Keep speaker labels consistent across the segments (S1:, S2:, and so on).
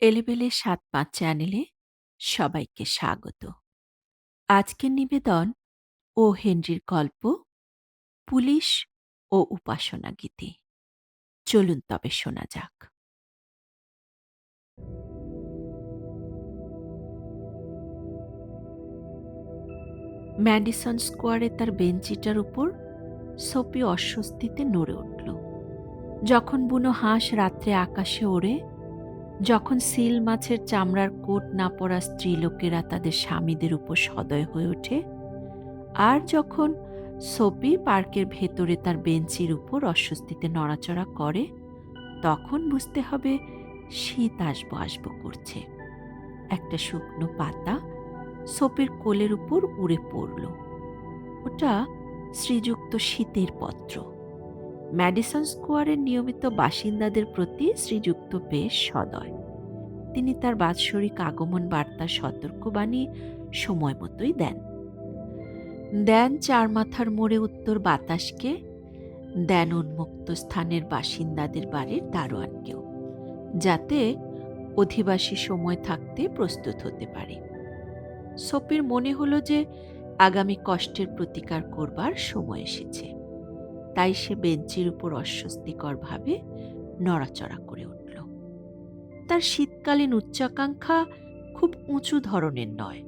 S1: এলেবেলে সাত পাঁচ চ্যানেলে সবাইকে স্বাগত। আজকের নিবেদন ও হেনরির গল্প, পুলিশ ও উপাসনা গীতি। চলুন তবে শোনা যাক। ম্যাডিসন স্কোয়ারে তার বেঞ্চিটার উপর সোপি অস্বস্তিতে নড়ে উঠল। যখন বুনো হাঁস রাত্রে আকাশে ওড়ে যখন সিল মাছের চামড়ার কোট না পরা স্ত্রীলোকেরা তাদের স্বামীদের উপর সদয় হয়ে ওঠে, আর যখন সোপি পার্কের ভেতরে তার বেঞ্চির উপর অস্বস্তিতে নড়াচড়া করে, তখন বুঝতে হবে শীত আসব আসব করছে। একটা শুকনো পাতা সোপের কোলের উপর উড়ে পড়ল। ওটা শ্রীযুক্ত শীতের পত্র। ম্যাডিসন স্কোয়ারের নিয়মিত বাসিন্দাদের প্রতি শ্রীযুক্ত বেশ সদয়। তিনি তার বাৎসরিক আগমন বার্তা সতর্কবাণী সময় মতোই দেন। দেন চার মাথার মোড়ে উত্তর বাতাসকে, দেন উন্মুক্ত স্থানের বাসিন্দাদের বাড়ির দারোয়ানকেও, যাতে অধিবাসী সময় থাকতে প্রস্তুত হতে পারে। সোপির মনে হলো যে, আগামী কষ্টের প্রতিকার করবার সময় এসেছে। তাই সে বেঞ্চির উপর অস্বস্তিকরভাবে নড়াচড়া করে উঠল। তার শীতকালীন উচ্চাকাঙ্ক্ষা খুব উঁচু ধরনের নয়।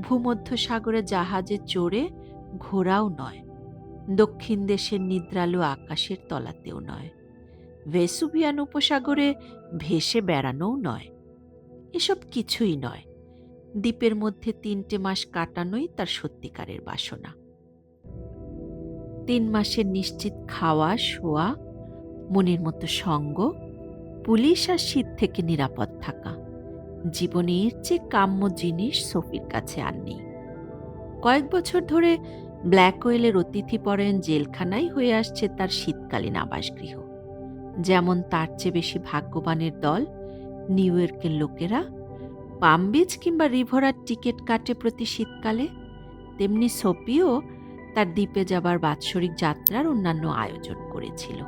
S1: ভূমধ্য সাগরে জাহাজে চড়ে ঘোরাও নয়। দক্ষিণ দেশের নিদ্রালু আকাশের তলাতেও নয়। ভেসুভিয়ান উপসাগরে ভেসে বেড়ানোও নয়। এসব কিছুই নয়। দ্বীপের মধ্যে তিনটে মাস কাটানোই তার সত্যিকারের বাসনা। তিন মাসের নিশ্চিত খাওয়া, শোয়া, মনের মতো সঙ্গ, পুলিশ আর শীত থেকে নিরাপদ থাকা। জীবনের চেয়ে কাম্য জিনিস সফির কাছে আর নেই। কয়েক বছর ধরে ব্ল্যাক ওয়েলের অতিথিপরায়ণ জেলখানাই হয়ে আসছে তার শীতকালীন আবাসগৃহ। যেমন তার চেয়ে বেশি ভাগ্যবানের দল, নিউ ইয়র্কের লোকেরা পামবিচ কিংবা রিভরার টিকিট কাটে প্রতি শীতকালে, তেমনি সোপিও তার দ্বীপে যাবার বাৎসরিক যাত্রার অন্যান্য আয়োজন করেছিল।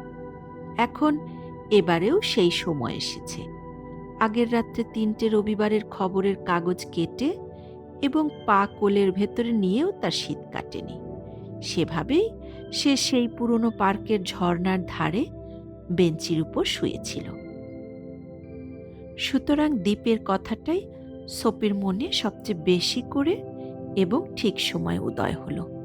S1: এখন এবারেও সেই সময় এসেছে। আগের রাত্রে তিনটে রবিবারের খবরের কাগজ কেটে এবং পা কোলের ভেতরে নিয়েও তার শীত কাটেনি। সেভাবেই সে সেই পুরনো পার্কের ঝর্নার ধারে বেঞ্চির উপর শুয়েছিল। সুতরাং দ্বীপের কথাটাই সোপের মনে সবচেয়ে বেশি করে এবং ঠিক সময় উদয় হলো।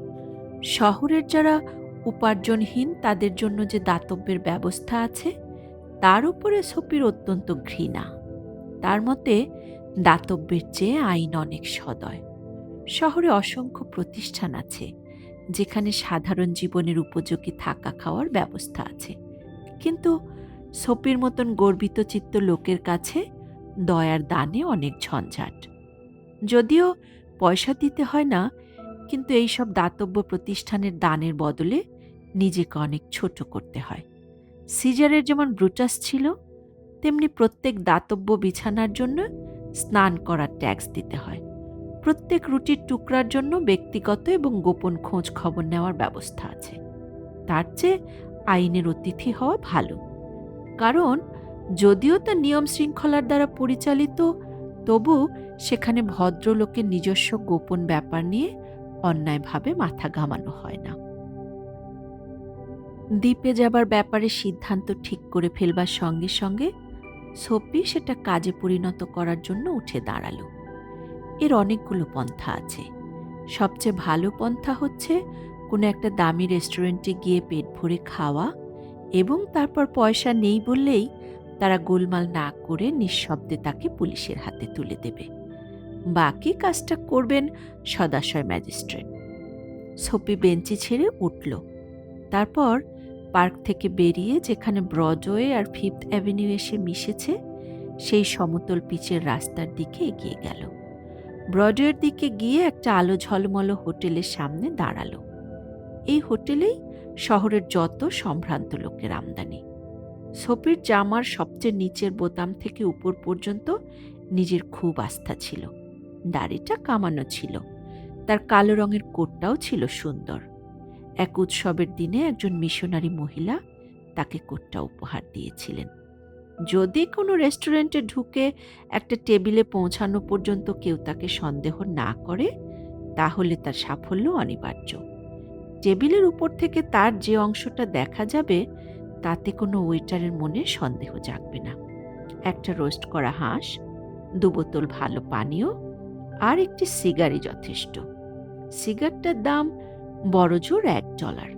S1: শহরের যারা উপার্জনহীন, তাদের জন্য যে দাতব্যের ব্যবস্থা আছে, তার উপরে সোপির অত্যন্ত ঘৃণা। তার মতে, দাতব্যের চেয়ে আইন অনেক সদয়। শহরে অসংখ্য প্রতিষ্ঠান আছে, যেখানে সাধারণ জীবনের উপযোগী থাকা খাওয়ার ব্যবস্থা আছে। কিন্তু সোপির মতন গর্বিত চিত্ত লোকের কাছে দয়ার দানে অনেক ঝঞ্ঝাট। যদিও পয়সা দিতে হয় না কিন্তু এইসব দাতব্য প্রতিষ্ঠানের দানের বদলে নিজেকে অনেক ছোট করতে হয়। সিজারের যেমন ব্রুটাস ছিল, তেমনি প্রত্যেক দাতব্য বিছানার জন্য স্নান করার ট্যাক্স দিতে হয়। প্রত্যেক রুটির টুকরার জন্য ব্যক্তিগত এবং গোপন খোঁজ খবর নেওয়ার ব্যবস্থা আছে। তার চেয়ে আইনের অতিথি হওয়া ভালো। কারণ যদিও তা নিয়ম শৃঙ্খলার দ্বারা পরিচালিত, তবু সেখানে ভদ্রলোকের নিজস্ব গোপন ব্যাপার নিয়ে অন্যায়ভাবে মাথা ঘামানো হয় না। দ্বীপে যাবার ব্যাপারে সিদ্ধান্ত ঠিক করে ফেলবার সঙ্গে সঙ্গে সোপি সেটা কাজে পরিণত করার জন্য উঠে দাঁড়াল। এর অনেকগুলো পন্থা আছে। সবচেয়ে ভালো পন্থা হচ্ছে কোনো একটা দামি রেস্টুরেন্টে গিয়ে পেট ভরে খাওয়া এবং তারপর পয়সা নেই বললেই তারা গোলমাল না করে নিঃশব্দে তাকে পুলিশের হাতে তুলে দেবে। বাকি কাজটা করবেন সদাশয় ম্যাজিস্ট্রেট। সোপি বেঞ্চি ছেড়ে উঠল। তারপর পার্ক থেকে বেরিয়ে যেখানে ব্রজওয়ে আর ফিফথ অ্যাভিনিউ এসে মিশেছে, সেই সমতল পিচের রাস্তার দিকে এগিয়ে গেল। ব্রডওয়ের দিকে গিয়ে একটা আলো ঝলমল হোটেলের সামনে দাঁড়াল। এই হোটেলেই শহরের যত সম্ভ্রান্ত লোকের আমদানি। সোপির জামার সবচেয়ে নিচের বোতাম থেকে উপর পর্যন্ত নিজের খুব আস্থা ছিল। দাড়িটা কামানো ছিল। তার কালো রঙের কোটটাও ছিল সুন্দর। এক উৎসবের দিনে একজন মিশনারি মহিলা তাকে কোটটা উপহার দিয়েছিলেন। যদি কোনো রেস্টুরেন্টে ঢুকে একটা টেবিলে পৌঁছানো পর্যন্ত কেউ তাকে সন্দেহ না করে, তাহলে তার সাফল্য অনিবার্য। টেবিলের উপর থেকে তার যে অংশটা দেখা যাবে, তাতে কোনো ওয়েটারের মনে সন্দেহ জাগবে না। একটা রোস্ট করা হাঁস দু বোতল ভালো পানীয় আর একটি সিগারই যথেষ্ট। সিগারটার দাম বড়জোর এক ডলার।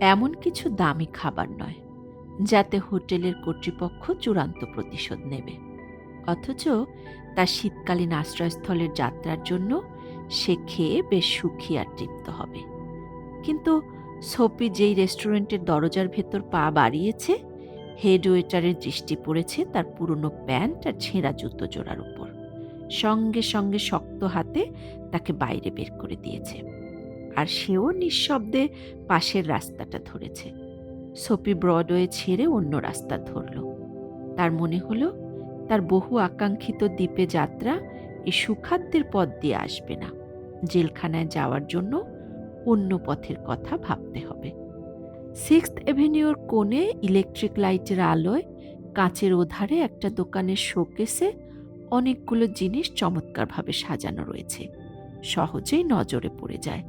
S1: এমন কিছু দামি খাবার নয়, যাতে হোটেলের কর্তৃপক্ষ চূড়ান্ত প্রতিশোধ নেবে। অথচ তার শীতকালীন আশ্রয়স্থলের যাত্রার জন্য সে খেয়ে বেশ সুখী আর তৃপ্ত হবে। কিন্তু সোপি যেই রেস্টুরেন্টের দরজার ভেতর পা বাড়িয়েছে, হেড ওয়েটারের দৃষ্টি পড়েছে তার পুরনো প্যান্ট আর ছেঁড়া জুতো জোড়ার উপর। সঙ্গে সঙ্গে শক্ত হাতে তাকে বাইরে বের করে দিয়েছে। আর সেও নিঃশব্দে পাশের রাস্তাটা ধরেছে। সোপি ব্রডওয়ে ছেড়ে অন্য রাস্তা ধরল। তার মনে হলো, তার বহু আকাঙ্ক্ষিত দ্বীপে যাত্রা এই সুখাদ্যের পথ দিয়ে আসবে না। জেলখানায় যাওয়ার জন্য অন্য পথের কথা ভাবতে হবে। সিক্সথ এভিনিউর কোণে ইলেকট্রিক লাইটের আলোয় কাঁচের ওধারে একটা দোকানের শোকেসে অনেকগুলো জিনিস চমৎকারভাবে সাজানো রয়েছে। সহজেই নজরে পড়ে যায়।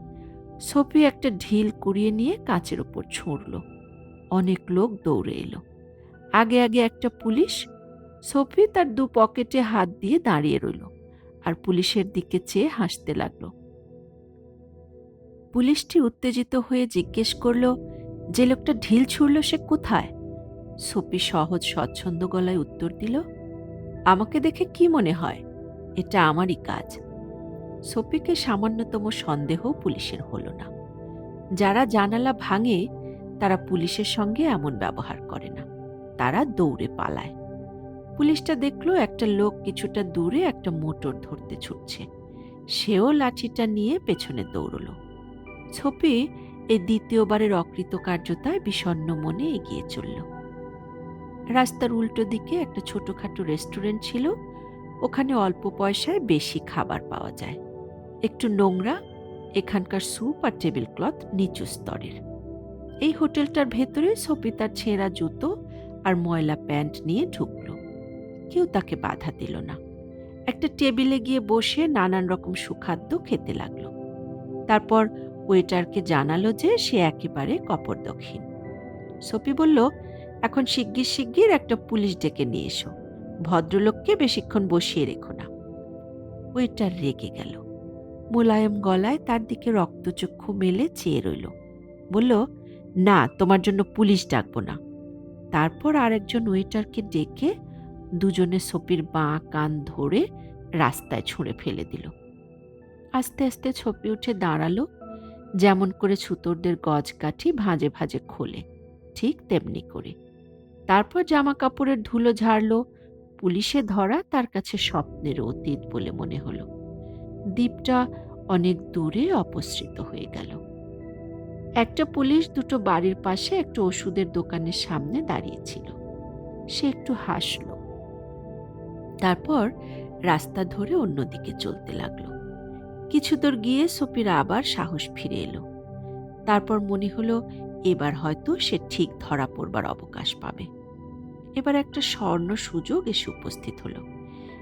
S1: সোফি একটা ঢিল কুড়িয়ে নিয়ে কাঁচের ওপর ছুঁড়ল। অনেক লোক দৌড়ে এলো। আগে আগে একটা পুলিশ, সোফি তার দু পকেটে হাত দিয়ে দাঁড়িয়ে রইল আর পুলিশের দিকে চেয়ে হাসতে লাগল। পুলিশটি উত্তেজিত হয়ে জিজ্ঞেস করল, যে লোকটা ঢিল ছুড়ল সে কোথায়? সোপি সহজ স্বচ্ছন্দ গলায় উত্তর দিল আমাকে দেখে কি মনে হয়? এটা আমারই কাজ। সোপিকে সামান্যতম সন্দেহ পুলিশের হল না। যারা জানালা ভাঙে, তারা পুলিশের সঙ্গে এমন ব্যবহার করে না। তারা দৌড়ে পালায়। পুলিশটা দেখল একটা লোক কিছুটা দূরে একটা মোটর ধরতে ছুটছে। সেও লাঠিটা নিয়ে পেছনে দৌড়ল। ছপি এই দ্বিতীয়বারের অকৃতকার্যতায় বিষণ্ন মনে এগিয়ে চলল। রাস্তার উল্টো দিকে একটা ছোটখাটো রেস্টুরেন্ট ছিল। ওখানে অল্প পয়সায় বেশি খাবার পাওয়া যায়। একটু নোংরা, এখানকার স্যুপ আর টেবিল ক্লথ নিচু স্তরের। এই হোটেলটার ভেতরে সপি তার ছেঁড়া জুতো আর ময়লা প্যান্ট নিয়ে ঢুকল। কেউ তাকে বাধা দিল না। একটা টেবিলে গিয়ে বসে নানান রকম সুখাদ্য খেতে লাগল। তারপর ওয়েটারকে জানালো যে সে একেবারে কপরদক্ষিণ সপি বলল এখন শিগগির শিগগির একটা পুলিশ ডেকে নিয়ে এসো। ভদ্রলোককে বেশিক্ষণ বসিয়ে রেখো না। ওয়েটার রেগে গেল। মোলায়েম গলায় তার দিকে রক্তচক্ষু মেলে চেয়ে রইল। বলল, না, তোমার জন্য পুলিশ ডাকবো না। তারপর আরেকজন ওয়েটারকে ডেকে দুজনে সপির বাঁ কান ধরে রাস্তায় ছুঁড়ে ফেলে দিল। আস্তে আস্তে ছপি উঠে দাঁড়াল, যেমন করে ছুতোরদের গজ কাঠি ভাঁজে ভাঁজে খোলে, ঠিক তেমনি করে। তারপর জামা কাপড়ের ধুলো ঝাড়লো। পুলিশে ধরা তার কাছে স্বপ্নের অতীত বলে মনে হলো। দ্বীপটা অনেক দূরে অপসৃত হয়ে গেল। একটা পুলিশ দুটো বাড়ির পাশে একটা ওষুধের দোকানের সামনে দাঁড়িয়েছিল সে একটু হাসল। তারপর রাস্তা ধরে অন্যদিকে চলতে লাগল। কিছু দূর গিয়ে সপির আবার সাহস ফিরে এলো। তারপর মনে হলো এবার হয়তো সে ঠিক ধরা পড়বার অবকাশ পাবে। এবার একটা স্বর্ণ সুযোগ এসে উপস্থিত হলো।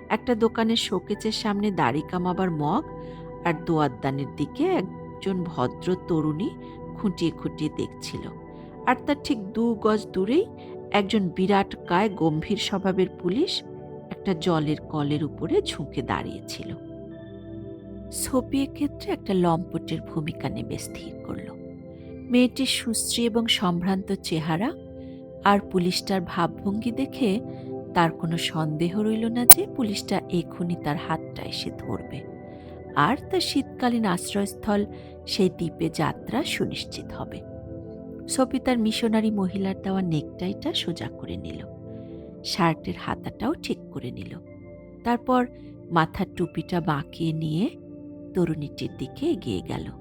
S1: একটা দোকানের শোকেচের সামনে দাড়ি কামাবার মগ আর দোয়ারদানের দিকে একজন ভদ্র তরুণী খুঁটিয়ে খুঁটিয়ে দেখছিল। আর তার ঠিক দু গজ দূরেই একজন বিরাট কায় গম্ভীর স্বভাবের পুলিশ একটা জলের কলের উপরে ঝুঁকে দাঁড়িয়েছিল। সোপির ক্ষেত্রে একটা লম্পটের ভূমিকা নেবে স্থির করল। মেয়েটির সুশ্রী এবং সম্ভ্রান্ত চেহারা, আর পুলিশটার ভাবভঙ্গি দেখে তার কোনো সন্দেহ রইল না যে পুলিশটা এখনই তার হাতটা এসে ধরবে। আর তার শীতকালীন আশ্রয়স্থল সেই দ্বীপে যাত্রা সুনিশ্চিত হবে। সপি তার মিশনারি মহিলার দেওয়া নেকটাইটা সোজা করে নিল। শার্টের হাতাটাও ঠিক করে নিল। তারপর মাথার টুপিটা বাঁকিয়ে নিয়ে তরুণীটির দিকে এগিয়ে গেল।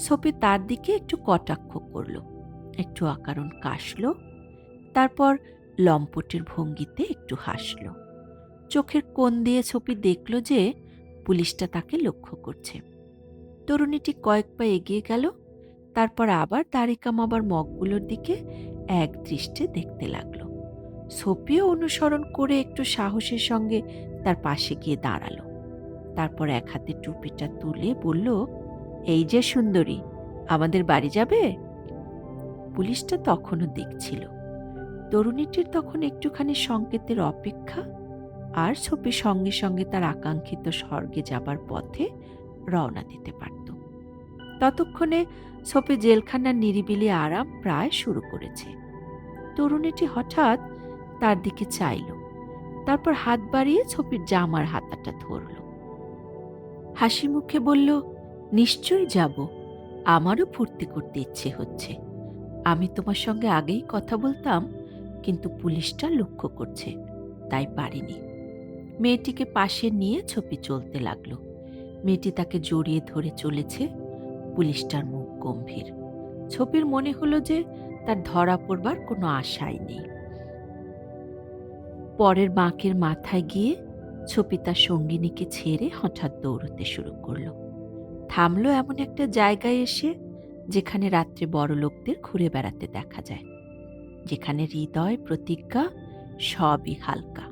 S1: সপি তার দিকে একটু কটাক্ষ করল। একটু আকারণ কাশল, তারপর লম্পটের ভঙ্গিতে একটু হাসল। চোখের কোণ দিয়ে ছপি দেখল যে পুলিশটা তাকে লক্ষ্য করছে। তরুণীটি কয়েক পা এগিয়ে গেল, তারপর আবার দাড়ি কামাবার মগগুলোর দিকে এক দৃষ্টে দেখতে লাগল। সোপিও অনুসরণ করে একটু সাহসের সঙ্গে তার পাশে গিয়ে দাঁড়াল। তারপর এক হাতে টুপিটা তুলে বলল এই যে সুন্দরী, আমাদের বাড়ি যাবে? পুলিশটা তখনও দেখছিল। তরুণীটির তখন একটুখানি সংকেতের অপেক্ষা আর ছবি সঙ্গে সঙ্গে তার আকাঙ্ক্ষিত স্বর্গে যাবার পথে রওনা দিতে পারত। ততক্ষণে ছবি জেলখানার নিরিবিলি আরাম প্রায় শুরু করেছে। তরুণীটি হঠাৎ তার দিকে চাইল, তারপর হাত বাড়িয়ে ছবির জামার হাতাটা ধরল। হাসি মুখে বলল নিশ্চয়ই যাব। আমারও ফুর্তি করতে ইচ্ছে হচ্ছে। আমি তোমার সঙ্গে আগেই কথা বলতাম, কিন্তু পুলিশটা লক্ষ্য করছে, তাই পারিনি। মেয়েটিকে পাশে নিয়ে ছবি চলতে লাগল। মেয়েটি তাকে জড়িয়ে ধরে চলেছে, পুলিশটার মুখ গম্ভীর। ছবির মনে হলো যে তার ধরা পড়বার কোনো আশাই নেই। পরের বাঁকের মাথায় গিয়ে ছবি তার সঙ্গিনীকে ছেড়ে হঠাৎ দৌড়তে শুরু করল। থামলো এমন একটা জায়গায় এসে, যেখানে রাত্রে বড় লোকদের ঘুরে বেড়াতে দেখা যায়, যেখানে হৃদয়, প্রতিজ্ঞা সবই হালকা।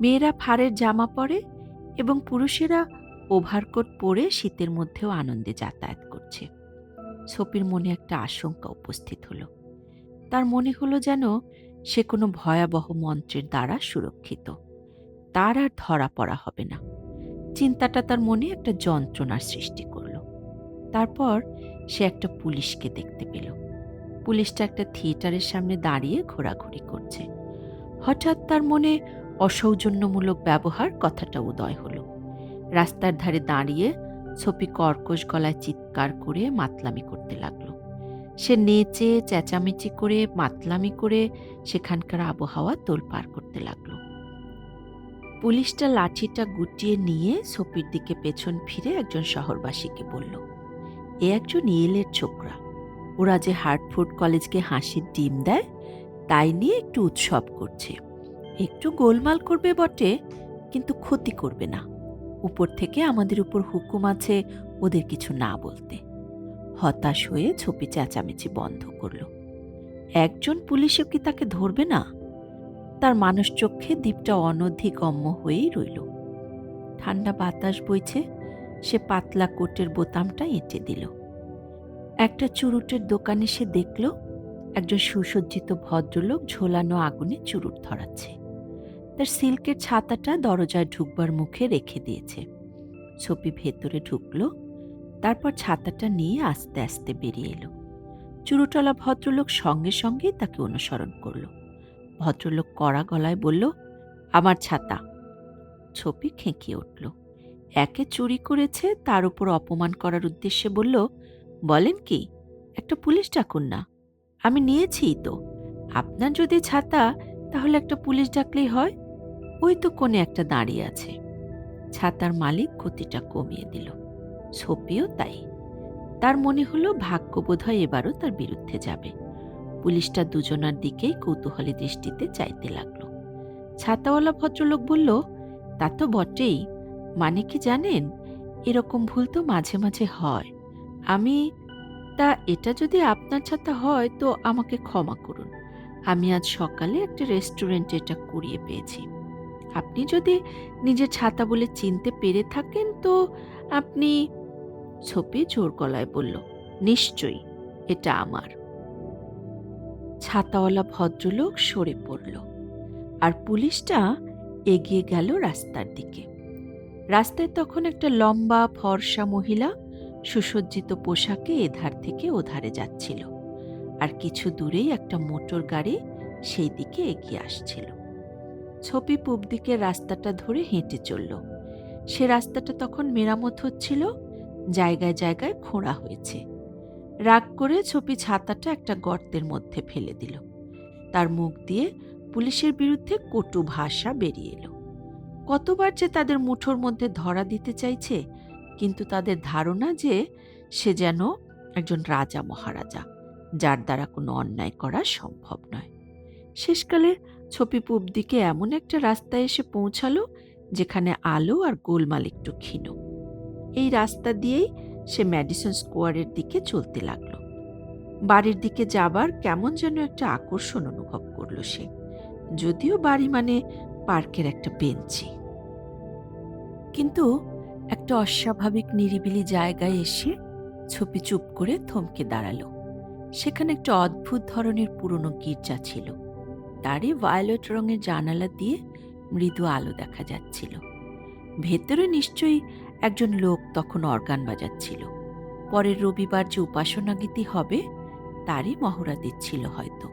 S1: মেয়েরা ফাড়ের জামা পরে এবং পুরুষেরা ওভারকোট পরে শীতের মধ্যেও আনন্দে যাতায়াত করছে। ছপির মনে একটা আশঙ্কা উপস্থিত হলো। তার মনে হলো যেন সে কোনো ভয়াবহ মন্ত্রের দ্বারা সুরক্ষিত। তার আর ধরা পড়া হবে না। চিন্তাটা তার মনে একটা যন্ত্রণার সৃষ্টি করল। তারপর সে একটা পুলিশকে দেখতে পেল। পুলিশটা একটা থিয়েটারের সামনে দাঁড়িয়ে ঘোরাঘুরি করছে। হঠাৎ তার মনে অসৌজন্যমূলক ব্যবহার কথাটা উদয় হলো। রাস্তার ধারে দাঁড়িয়ে ছপি কর্কশ গলায় চিৎকার করে মাতলামি করতে লাগল। সে নেচে, চেঁচামেচি করে, মাতলামি করে সেখানকার আবহাওয়া তোলপাড় করতে লাগল। পুলিশটা লাঠিটা গুটিয়ে নিয়ে ছপির দিকে পেছন ফিরে একজন শহরবাসীকে বলল, এ একজন ইয়েলের ছোকরা। ওরা যে হার্টফোর্ড কলেজকে হাসির ডিম দেয়, তাই নিয়ে একটু উৎসব করছে। একটু গোলমাল করবে বটে, কিন্তু ক্ষতি করবে না। উপর থেকে আমাদের উপর হুকুম আছে ওদের কিছু না বলতে। হতাশ হয়ে ছপি চেঁচামেচি বন্ধ করল, একজন পুলিশও কি তাকে ধরবে না? তার মানুষ চক্ষে দ্বীপটা অনধিগম্য হয়েই রইল। ঠান্ডা বাতাস বইছে, সে পাতলা কোটের বোতামটা এঁটে দিল। একটা চুরুটের দোকানে সে দেখল, একজন সুসজ্জিত ভদ্রলোক ঝোলানো আগুনে চুরুট ধরাচ্ছে। তার সিল্কের ছাতাটা দরজায় ঢুকবার মুখে রেখে দিয়েছে। ছবি ভেতরে ঢুকলো, তারপর ছাতাটা নিয়ে আস্তে আস্তে বেরিয়ে এলো। চুরুটলা ভদ্রলোক সঙ্গে সঙ্গেই তাকে অনুসরণ করল। ভদ্রলোক কড়া গলায় বলল, আমার ছাতা। ছপি খেঁকিয়ে উঠল। একে চুরি করেছে, তার উপর অপমান করার উদ্দেশ্যে বলল, বলেন কি, একটা পুলিশ ডাকুন না। আমি নিয়েছিই তো। আপনার যদি ছাতা, তাহলে একটা পুলিশ ডাকলেই হয়। ওই তো কোণে একটা দাঁড়িয়ে আছে। ছাতার মালিক গতিটা কমিয়ে দিল। ছপিও তাই। তার মনে হলো, ভাগ্য বোধহয় এবারও তার বিরুদ্ধে যাবে। পুলিশটা দুজনার দিকেই কৌতূহলী দৃষ্টিতে চাইতে লাগল। ছাতাওয়ালা ভদ্রলোক বলল, তা তো বটেই। মানে কি জানেন? এরকম ভুল তো মাঝে মাঝে হয়। আমি, তা এটা যদি আপনার ছাতা হয় তো আমাকে ক্ষমা করুন। আমি আজ সকালে একটা রেস্টুরেন্টে এটা কুড়িয়ে পেয়েছি। আপনি যদি নিজের ছাতা বলে চিনতে পেরে থাকেন তো আপনি ছপি জোর গলায় বলল, নিশ্চয়ই, এটা আমার। ছাতাওয়ালা ভদ্রলোক সরে পড়ল আর পুলিশটা এগিয়ে গেল রাস্তার দিকে। রাস্তায় তখন একটা লম্বা ফর্সা মহিলা সুসজ্জিত পোশাকে এধার থেকে ওধারে যাচ্ছিল আর কিছু দূরেই একটা মোটর গাড়ি সেই দিকে এগিয়ে আসছিল। ছপি পূব দিকের রাস্তাটা ধরে হেঁটে চলল। সে রাস্তাটা তখন মেরামত হচ্ছিল, জায়গায় জায়গায় খোঁড়া হয়েছে। রাগ করে ছপি ছাতাটা একটা গর্তের মধ্যে ফেলে দিল। তার মুখ দিয়ে পুলিশের বিরুদ্ধে কটু ভাষা বেরিয়ে এলো। কতবার যে তাদের মুঠোর মধ্যে ধরা দিতে চাইছে, কিন্তু তাদের ধারণা যে সে যেন একজন রাজা মহারাজা, যার দ্বারা কোনো অন্যায় করা সম্ভব নয়। শেষকালে ছপি পূব দিকে এমন একটা রাস্তায় এসে পৌঁছালো, যেখানে আলো আর গোলমাল একটু ক্ষীণ। এই রাস্তা দিয়েই সে ম্যাডিসন স্কোয়ারের দিকে চলতে লাগল। বাড়ির দিকে যাবার কেমন যেন একটা আকর্ষণ অনুভব করল সে। যদিও বাড়ি মানে পার্কের একটা বেঞ্চি। কিন্তু একটা অস্বাভাবিক নিরিবিলি জায়গায় এসে ছপি চুপ করে থমকে দাঁড়াল। সেখানে একটা অদ্ভুত ধরনের পুরনো গির্জা ছিল। তারই ভায়োলেট রঙের জানালা দিয়ে মৃদু আলো দেখা যাচ্ছিল। ভেতরে নিশ্চয়ই একজন লোক তখন অর্গান বাজাচ্ছিল। পরের রবিবার যে উপাসনা গীতি হবে, তারই মহড়া দিচ্ছিল হয়তো।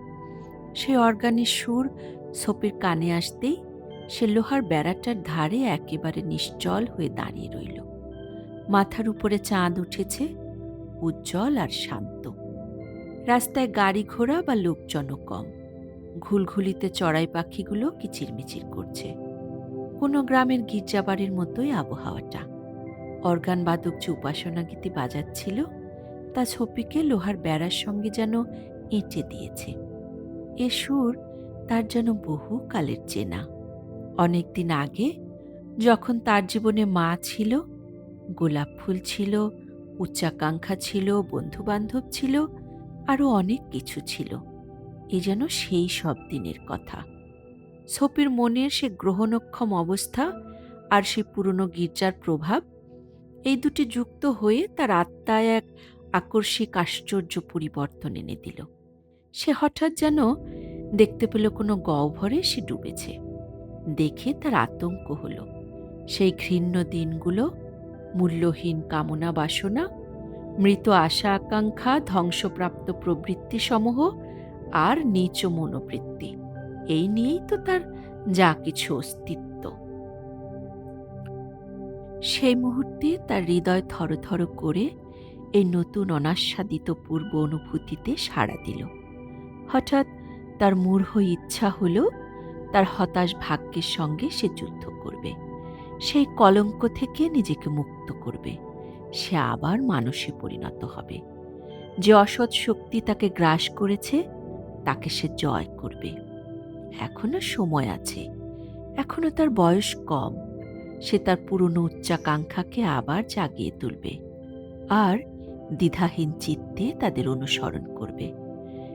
S1: সে অর্গানের সুর সোপির কানে আসতেই সে লোহার বেড়াটার ধারে একেবারে নিশ্চল হয়ে দাঁড়িয়ে রইল। মাথার উপরে চাঁদ উঠেছে, উজ্জ্বল আর শান্ত। রাস্তায় গাড়ি ঘোড়া বা লোকজনও কম। ঘুলঘুলিতে চড়াই পাখিগুলো কিচিরমিচির করছে। কোনো গ্রামের গির্জাবাড়ির মতোই আবহাওয়াটা। অর্গান বাদক যে উপাসনা গীতি বাজাচ্ছিল, তা ছপিকে লোহার বেড়ার সঙ্গে যেন এঁটে দিয়েছে। এ সুর তার যেন বহু কালের চেনা। অনেকদিন আগে যখন তার জীবনে মা ছিল, গোলাপ ফুল ছিল, উচ্চাকাঙ্ক্ষা ছিল, বন্ধুবান্ধব ছিল আরও অনেক কিছু ছিল। এ যেন সেই সব দিনের কথা। সোপির মনের সে গ্রহণক্ষম অবস্থা আর সে পুরনো গির্জার প্রভাব এই দুটি যুক্ত হয়ে তার আত্মায় এক আকর্ষিক আশ্চর্য পরিবর্তন এনে দিল। সে হঠাৎ যেন দেখতে পেল কোনো গহ্বরে সে ডুবেছে। দেখে তার আতঙ্ক হল। সেই ঘৃণ্য দিনগুলো, মূল্যহীন কামনা বাসনা, মৃত আশা আকাঙ্ক্ষা, ধ্বংসপ্রাপ্ত প্রবৃত্তি সমূহ আর নিচ মনোবৃত্তি। এই নিয়েই তো তার যা কিছু অস্তিত্ব। সেই মুহূর্তে তার হৃদয় থরথর করে এই নতুন অনাস্বাদিত পূর্ব অনুভূতিতে সাড়া দিল। হঠাৎ তার মূঢ় ইচ্ছা হল তার হতাশ ভাগ্যের সঙ্গে সে যুদ্ধ করবে। সেই কলঙ্ক থেকে নিজেকে মুক্ত করবে। সে আবার মানুষে পরিণত হবে। যে অসৎ শক্তি তাকে গ্রাস করেছে, তাকে সে জয় করবে। এখনও সময় আছে। এখনও তার বয়স কম। সে তার পুরনো উচ্চাকাঙ্ক্ষাকে আবার জাগিয়ে তুলবে আর দ্বিধাহীন চিত্তে তাদের অনুসরণ করবে।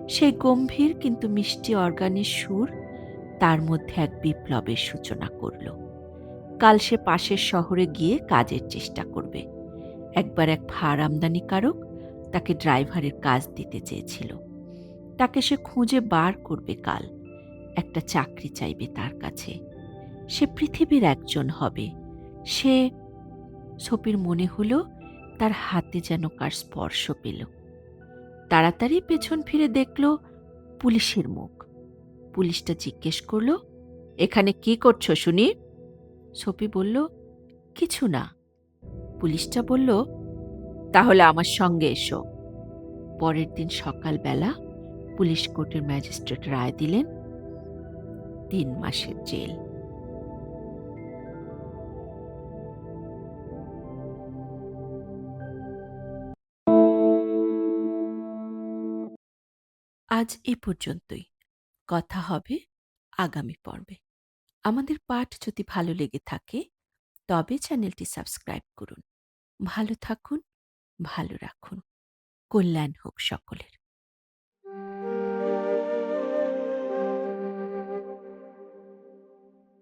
S1: সেই গম্ভীর কিন্তু মিষ্টি অর্গানের সুর তার মধ্যে এক বিপ্লবের সূচনা করল। কাল সে পাশের শহরে গিয়ে কাজের চেষ্টা করবে। একবার এক ভার আমদানিকারক তাকে ড্রাইভারের কাজ দিতে চেয়েছিল। তাকে সে খুঁজে বার করবে কাল। একটা চাকরি চাইবে তার কাছে। সে পৃথিবীর একজন হবে। সে সপির মনে হলো তার হাতে যেন কার স্পর্শ পেল। তাড়াতাড়ি পেছন ফিরে দেখল পুলিশের মুখ। পুলিশটা জিজ্ঞেস করল, এখানে কি করছ শুনি? সপি বলল, কিছু না। পুলিশটা বলল, তাহলে আমার সঙ্গে এসো। পরের দিন সকালবেলা পুলিশ কোর্টের ম্যাজিস্ট্রেট রায় দিলেন, তিন মাসের জেল। আজ এ পর্যন্তই। কথা হবে আগামী পর্বে। আমাদের পাঠ যদি ভালো লেগে থাকে, তবে চ্যানেলটি সাবস্ক্রাইব করুন। ভালো থাকুন, ভালো রাখুন। কল্যাণ হোক সকলের।